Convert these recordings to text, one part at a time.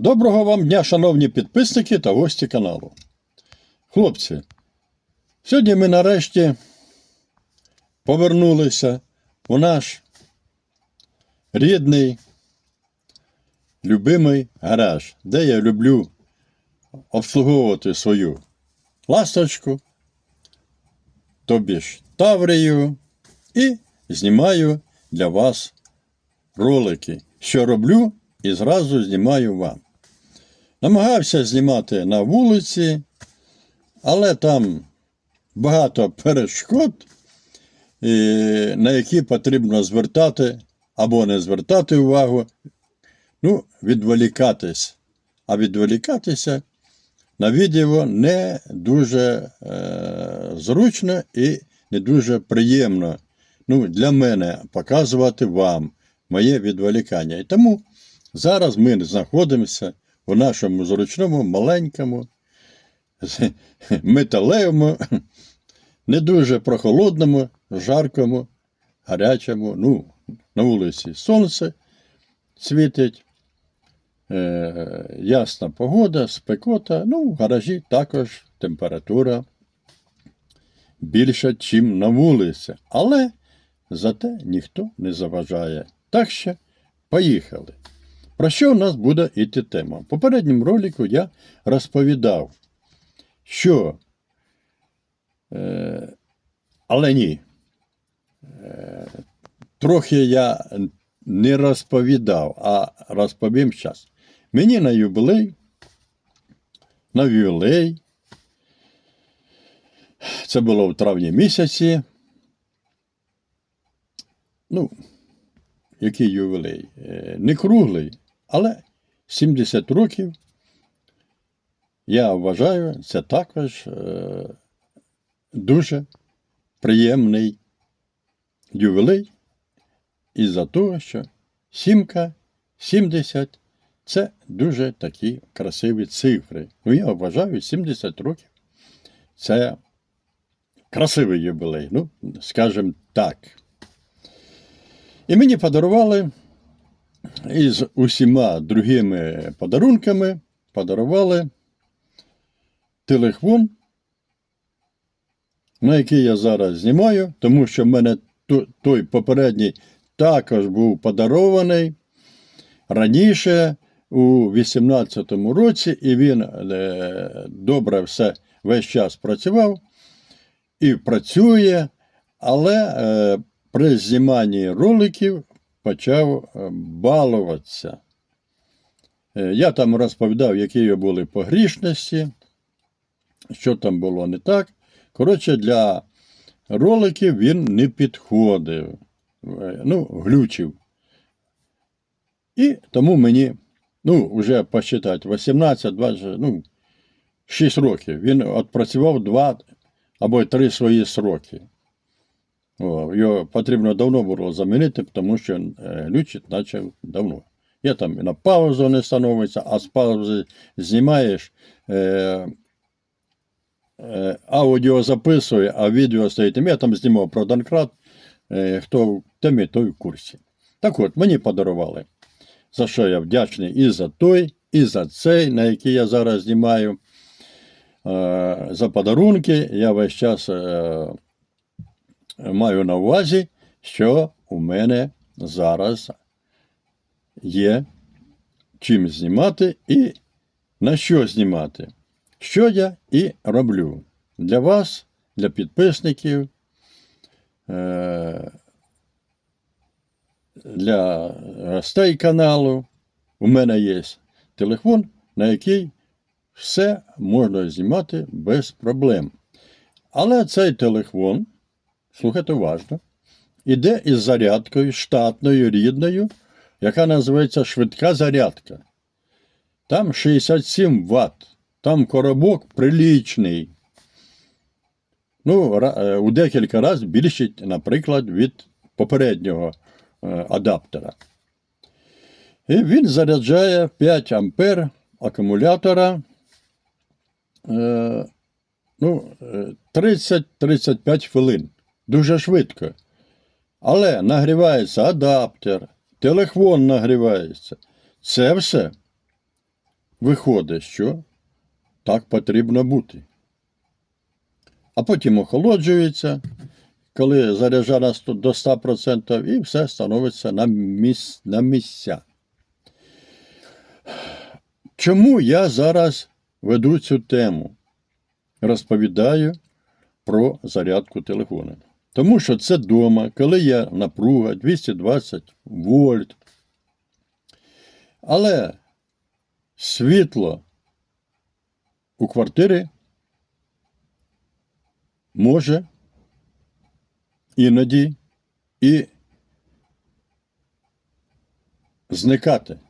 Доброго вам дня, шановні підписники та гості каналу. Хлопці, сьогодні ми нарешті повернулися у наш рідний, любимий гараж, де я люблю обслуговувати свою ласточку, тобі ж Таврію, і знімаю для вас ролики, що роблю, і зразу знімаю вам. Намагався знімати на вулиці, але там багато перешкод, на які потрібно звертати або не звертати увагу, ну, відволікатись. А відволікатися на відео не дуже е, зручно і не дуже приємно ну, для мене показувати вам моє відволікання. І тому зараз ми знаходимося у нашому зручному, маленькому, металевому, не дуже прохолодному, жаркому, гарячому. Ну, на вулиці сонце світить, е, ясна погода, спекота. Ну, в гаражі також температура більша, ніж на вулиці. Але зате ніхто не заважає. Так що поїхали. Про що у нас буде йти тема? В попередньому ролику я розповідав, що, е, але ні, е, трохи я не розповідав, а розповім зараз. Мені на юбилей, на ювілей, це було в травні місяці. Ну, який ювілей? Е, Не круглий, але 70 років. Я вважаю, це також е, дуже приємний ювілей із-за того, що сімка 70 це дуже такі красиві цифри. Ну, я вважаю, 70 років це красивий ювілей, ну, скажімо так. І мені подарували із усіма другими подарунками подарували телефон, на який я зараз знімаю, тому що в мене той попередній також був подарований раніше у 18-му році, і він е, добре все весь час працював і працює, але е, при зніманні роликів почав е, балуватися. Е, Я там розповідав, які були погрішності, що там було не так. Коротше, для роликів він не підходив, Е, ну, глючив. І тому мені, ну, вже посчитати, 18, 20, ну, 6 років. Він відпрацював 2 або 3 свої сроки. Його потрібно давно було замінити, тому що е, глючить почав давно. Я там і на паузу не становиться, а з паузи знімаєш, е, е, аудіо записує, а відео стоїть. Я там знімав про Донкрат, е, хто в темі, той в курсі. Так от, мені подарували, за що я вдячний і за той, і за цей, на який я зараз знімаю. Е, за подарунки я весь час. Е, маю на увазі, що у мене зараз є чим знімати і на що знімати. Що я і роблю для вас, для підписників, е, для гостей каналу. У мене є телефон, на який все можна знімати без проблем. Але цей телефон слухайте уважно, іде із зарядкою штатною рідною, яка називається швидка зарядка. Там 67 Вт, там коробок прилічний. Ну, е, у декілька разів більший, наприклад, від попереднього е, адаптера. І він заряджає 5 ампер акумулятора. Е, ну, е, 30-35 хвилин. Дуже швидко. Але нагрівається адаптер, телефон нагрівається. Це все виходить, що так потрібно бути. А потім охолоджується, коли заряджа до 100% і все становиться на, міс, на місця. Чому я зараз веду цю тему? Розповідаю про зарядку телефону. Тому що це вдома, коли є напруга 220 вольт. Але світло у квартирі може іноді і зникати.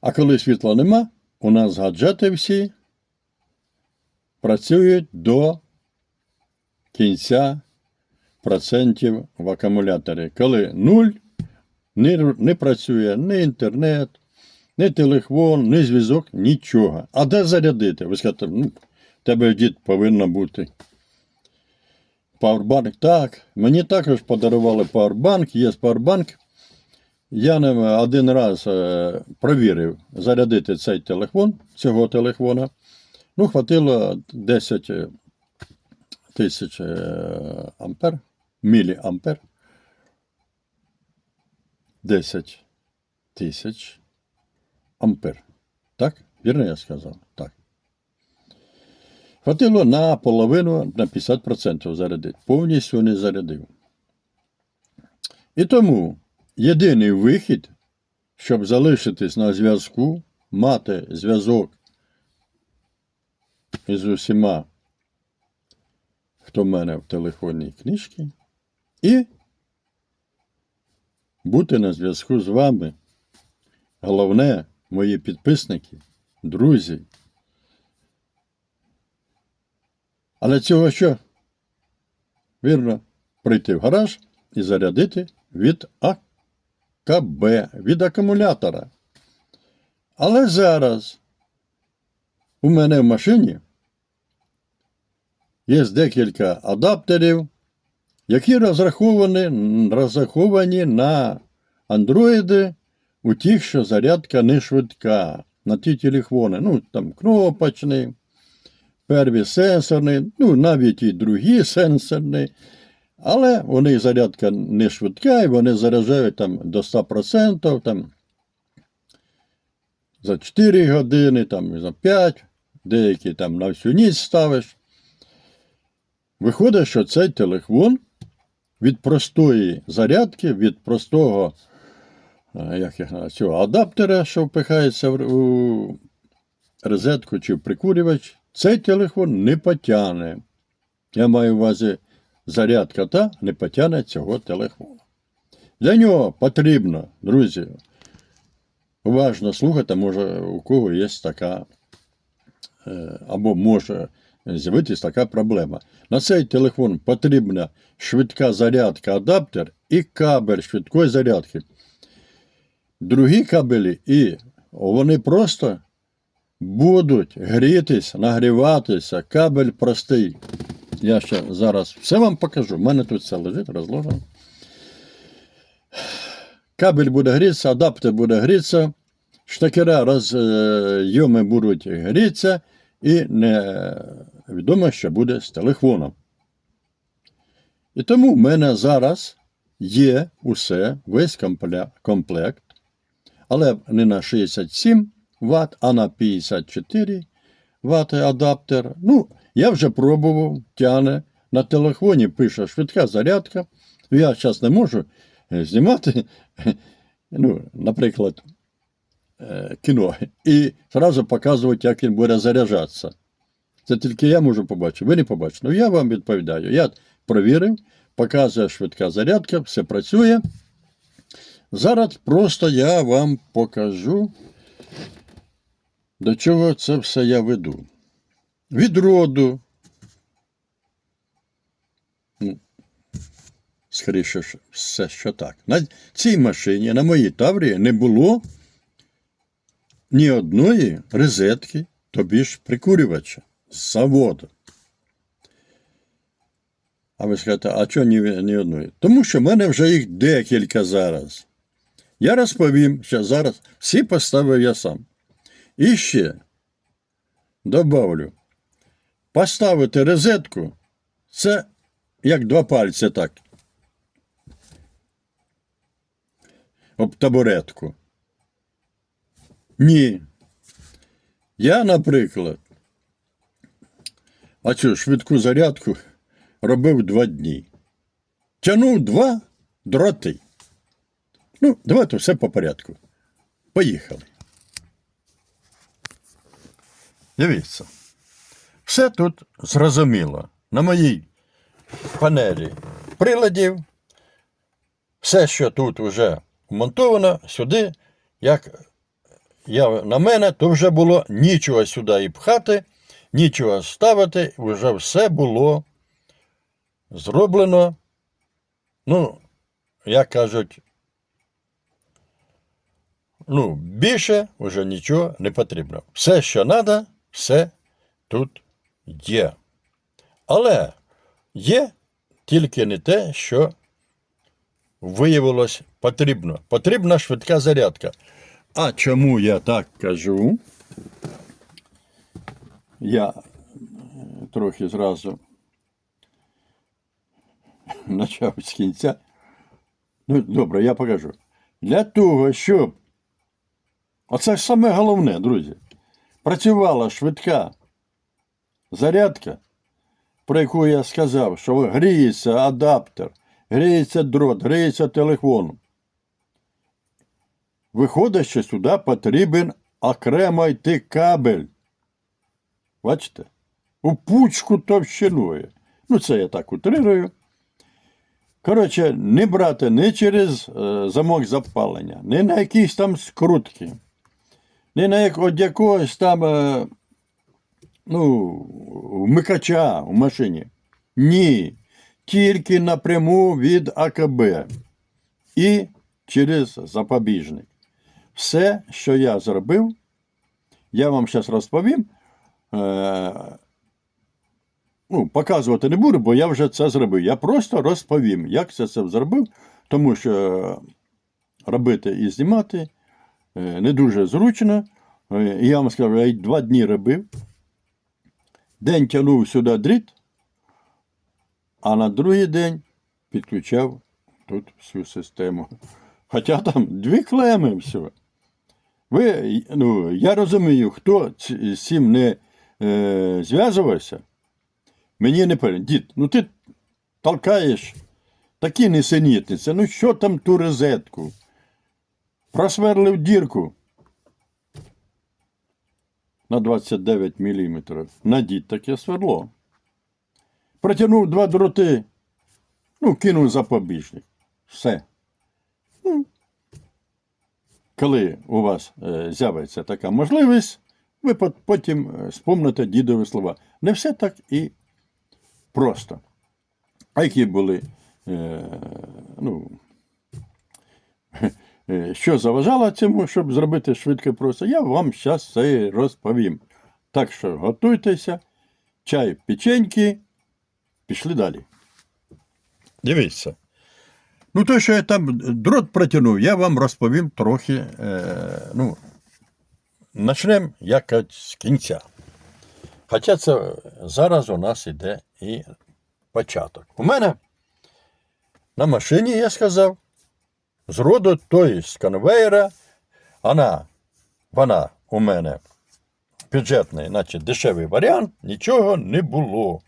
А коли світла нема, у нас гаджети всі працюють до кінця процентів в акумуляторі. Коли нуль, не, не працює ні інтернет, ні телефон, ні зв'язок, нічого. А де зарядити? Ви скажете, ну, тебе дід повинно бути. Пауербанк, так. Мені також подарували пауербанк, є пауербанк. Я ним один раз е, провірив зарядити цей телефон, цього телефона. Ну, хватило 10 тисяч е, ампер, міліампер. 10 тисяч ампер. Так? Вірно я сказав? Так. Хватило на половину, на 50% зарядити. Повністю не зарядив. І тому єдиний вихід, щоб залишитись на зв'язку, мати зв'язок із усіма, хто в мене в телефонній книжці, і бути на зв'язку з вами. Головне, мої підписники, друзі. Але цього що? Вірно, прийти в гараж і зарядити від АКБ, від акумулятора. Але зараз у мене в машині є декілька адаптерів, які розраховані, розраховані на андроїди у тих, що зарядка не швидка, на ті телефони. Ну, там кнопочний, перві сенсорні, ну, навіть і другі сенсорні. Але у них зарядка не швидка, і вони заряджають там до 100%, там, за 4 години, там, за 5, деякі там на всю ніч ставиш. Виходить, що цей телефон від простої зарядки, від простого е, як називають, цього адаптера, що впихається у розетку чи в прикурювач, цей телефон не потягне. Я маю в увазі зарядка та не потягне цього телефону. Для нього потрібно, друзі, уважно слухати, може, у кого є така, е, або може з'явитися така проблема. На цей телефон потрібна швидка зарядка, адаптер і кабель швидкої зарядки. Другі кабелі, і вони просто будуть грітись, нагріватися. Кабель простий. Я ще зараз все вам покажу. У мене тут все лежить, розложено. Кабель буде грітися, адаптер буде грітися, штекера розйоми будуть грітися, і невідомо, що буде з телефоном. І тому в мене зараз є усе, весь комплект, але не на 67 Вт, а на 54 Вт адаптер. Ну, я вже пробував, тяне. На телефоні пише швидка зарядка. Я зараз не можу е, знімати, ну, наприклад, е, кіно, і одразу показувати, як він буде заряджатися. Це тільки я можу побачити, ви не побачите. Ну, я вам відповідаю. Я провірив, показує швидка зарядка, все працює. Зараз просто я вам покажу, до чого це все я веду. Від роду. Ну, скоріше все, що так. На цій машині, на моїй Таврії, не було ні одної розетки, тобі ж прикурювача з заводу. А ви скажете, а чого ні, ні одної? Тому що в мене вже їх декілька зараз. Я розповім, що зараз всі поставив я сам. І ще добавлю, поставити розетку це як два пальці так. Об табуретку. Ні. Я, наприклад, а цю швидку зарядку робив два дні. Тянув два дроти. Ну, давайте все по порядку. Поїхали. Дивіться. Все тут зрозуміло. На моїй панелі приладів. Все, що тут вже вмонтовано, сюди, як я, на мене, то вже було нічого сюди і пхати, нічого ставити, вже все було зроблено. Ну, як кажуть, ну, більше вже нічого не потрібно. Все, що треба, все тут є. Але є тільки не те, що виявилось потрібно. Потрібна швидка зарядка. А чому я так кажу? Я трохи зразу почав з кінця. Ну, добре, я покажу. Для того, щоб оце саме головне, друзі, працювала швидка зарядка, про яку я сказав, що гріється адаптер, гріється дрот, гріється телефон. Виходить, що сюди потрібен окремо йти кабель. Бачите? У пучку товщиною. Ну, це я так утрирую. Коротше, не брати не через е, замок запалення, не на якісь там скрутки, не на як, от якогось там е, ну, вмикача в машині. Ні. Тільки напряму від АКБ і через запобіжник. Все, що я зробив, я вам зараз розповім. Е, ну, показувати не буду, бо я вже це зробив. Я просто розповім, як це це зробив, тому що робити і знімати е, не дуже зручно. Е, я вам скажу, я два дні робив. День тягнув сюди дріт, а на другий день підключав тут всю систему. Хоча там дві клеми все. Ви, ну, я розумію, хто з цим не е, зв'язувався, мені не перед. Дід, ну ти толкаєш такі несенітниці, ну що там ту розетку? Просверлив дірку на 29 мм. Надіть таке сверло. Протягнув два дроти, ну, кинув запобіжник. Все. Ну, коли у вас е, з'явиться така можливість, ви потім е, спомните дідові слова. Не все так і просто. А які були, е, ну, що заважало цьому, щоб зробити швидко і просто, я вам зараз це розповім. Так що готуйтеся, чай, печеньки, пішли далі. Дивіться. Ну, то, що я там дрот протягнув, я вам розповім трохи. Е, ну, начнемо якось з кінця. Хоча це зараз у нас іде і початок. У мене на машині, я сказав, з роду тої з конвейера, вона, вона у мене бюджетний, значить дешевий варіант, нічого не було.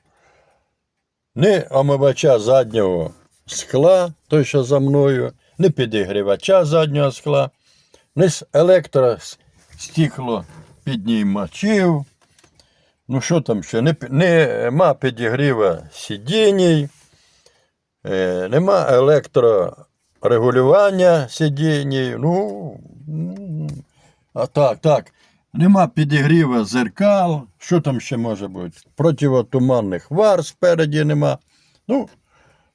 Ні омивача заднього скла, той, що за мною, ні підігрівача заднього скла, ні електростікло піднімачів. Ну, що там ще? Не, нема підігріва сидінь, е, нема електрорегулювання сидінь. Ну, а так, так. Нема підігріва зеркал. Що там ще може бути? Противотуманних вар спереді нема. Ну,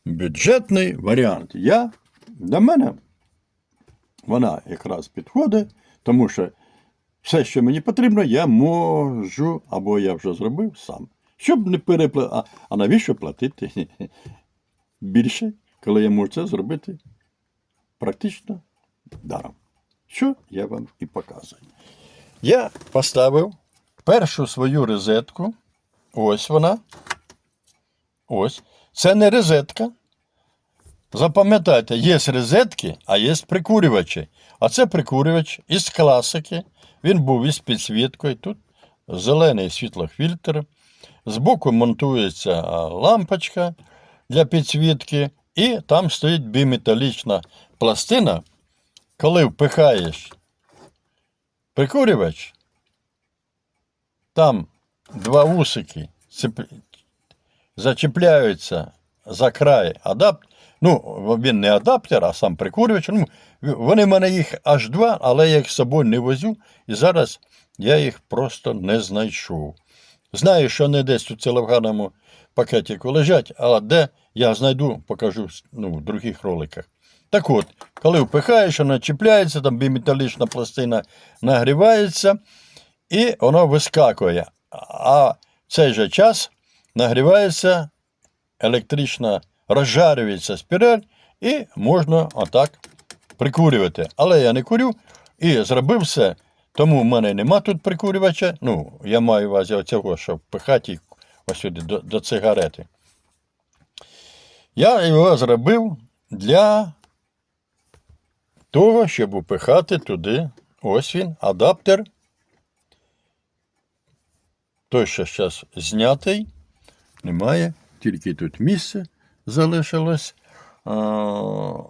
бюджетний варіант. Я для мене вона якраз підходить, тому що все, що мені потрібно, я можу, або я вже зробив сам. Щоб не переплатити. А навіщо платити більше, коли я можу це зробити практично даром. Що я вам і показую. Я поставив першу свою розетку. Ось вона. Ось. Це не розетка. Запам'ятайте, є розетки, а є прикурювачі. А це прикурювач із класики. Він був із підсвіткою. Тут зелений світлофільтр. Збоку монтується лампочка для підсвітки, і там стоїть біметалічна пластина. Коли впихаєш прикурювач, там два усики цеп- зачіпляються за край адаптера. Ну, він не адаптер, а сам прикурювач. Ну, вони в мене їх аж два, але я їх з собою не возю, і зараз я їх просто не знайшов. Знаю, що не десь у целофганому пакетику лежать, але де я знайду, покажу ну, в других роликах. Так от, коли впихаєш, вона чіпляється, там біметалічна пластина нагрівається, і воно вискакує. А в цей же час нагрівається електрична, розжарюється спіраль, і можна отак прикурювати. Але я не курю і зробив все. Тому в мене нема тут прикурювача. Ну, я маю увазі оцього, що впихати ось сюди до, до цигарети. Я його зробив для того, щоб упихати туди. Ось він, адаптер. Той, що зараз знятий, немає, тільки тут місце залишилось. А,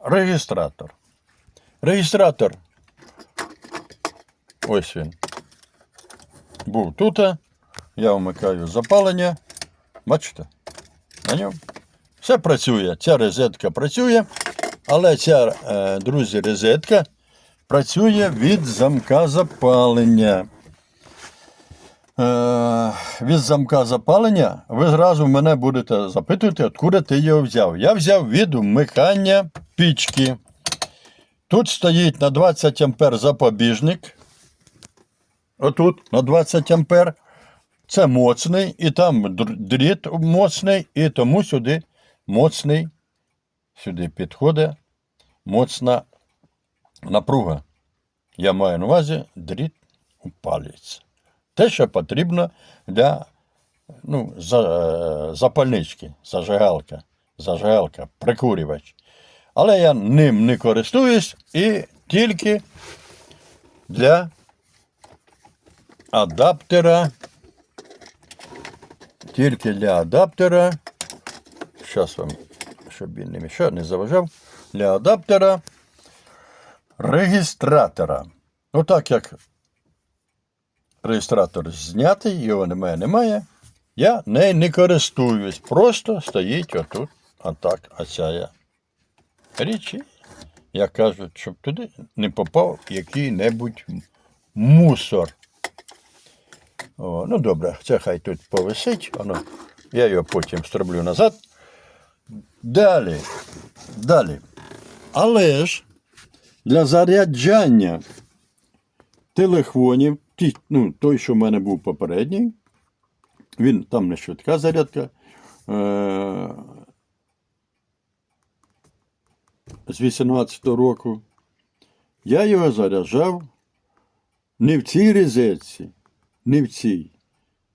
Реєстратор. Реєстратор. Ось він. Був тут. Я вмикаю запалення. Бачите? На ньому. Все працює. Ця розетка працює, але ця, е, друзі, розетка працює від замка запалення. Е, від замка запалення ви зразу мене будете запитувати, откуда ти його взяв. Я взяв від вмикання пічки. Тут стоїть на 20 ампер запобіжник. Отут на 20 ампер. Це моцний, і там дріт моцний, і тому сюди моцний, сюди підходить моцна напруга. Я маю на увазі дріт упалюється. Те, що потрібно для ну, за, е, запальнички, зажигалка, зажигалка, прикурювач. Але я ним не користуюсь і тільки для адаптера. Тільки для адаптера. Зараз вам, щоб він не мішав, не заважав. Для адаптера регістратора. Ну так як реєстратор знятий, його немає, немає. Я нею не користуюсь. Просто стоїть отут, отак, оця річ. Як кажуть, щоб туди не попав який-небудь мусор. О, ну добре, це хай тут повисить, воно, я його потім строблю назад. Далі. Далі. Але ж для заряджання телефонів, ті, ну, той, що в мене був попередній, він там не швидка зарядка. Е- з 18-го року. Я його заряджав не в цій розетці, не в цій.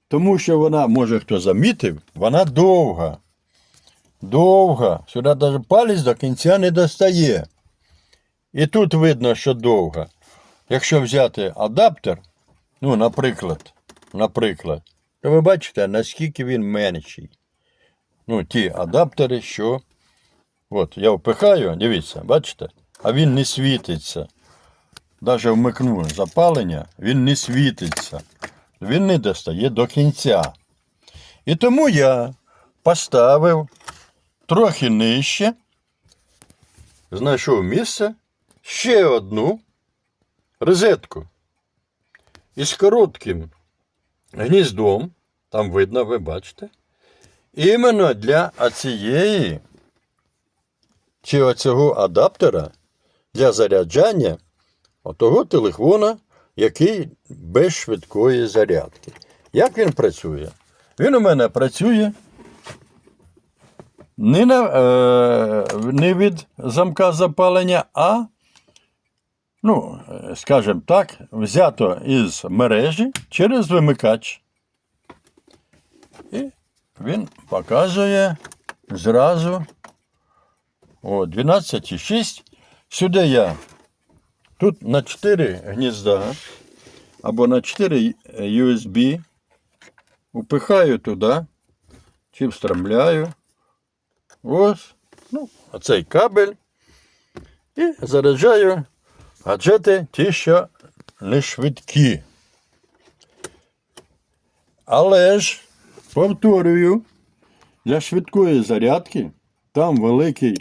Тому що вона, може хто замітив, вона довга. Довга. Сюди навіть палець до кінця не достає. І тут видно, що довга. Якщо взяти адаптер, ну, наприклад, наприклад, то ви бачите, наскільки він менший. Ну, ті адаптери, що. От, я впихаю, дивіться, бачите? А він не світиться. Навіть вмикну запалення, він не світиться. Він не достає до кінця. І тому я поставив трохи нижче, знайшов місце ще одну розетку. Із коротким гніздом, там видно, ви бачите, іменно для оцієї чи оцього адаптера для заряджання отого телефона, який без швидкої зарядки. Як він працює? Він у мене працює не, на, е, не від замка запалення, а, ну, скажімо так, взято із мережі через вимикач. І він показує зразу о, 12,6. Сюди я. Тут на 4 гнізда або на 4 USB. Упихаю туди, чи встромляю. Ось. Ну, оцей кабель. І заряджаю гаджети ті, що не швидкі. Але ж, повторюю, для швидкої зарядки там великий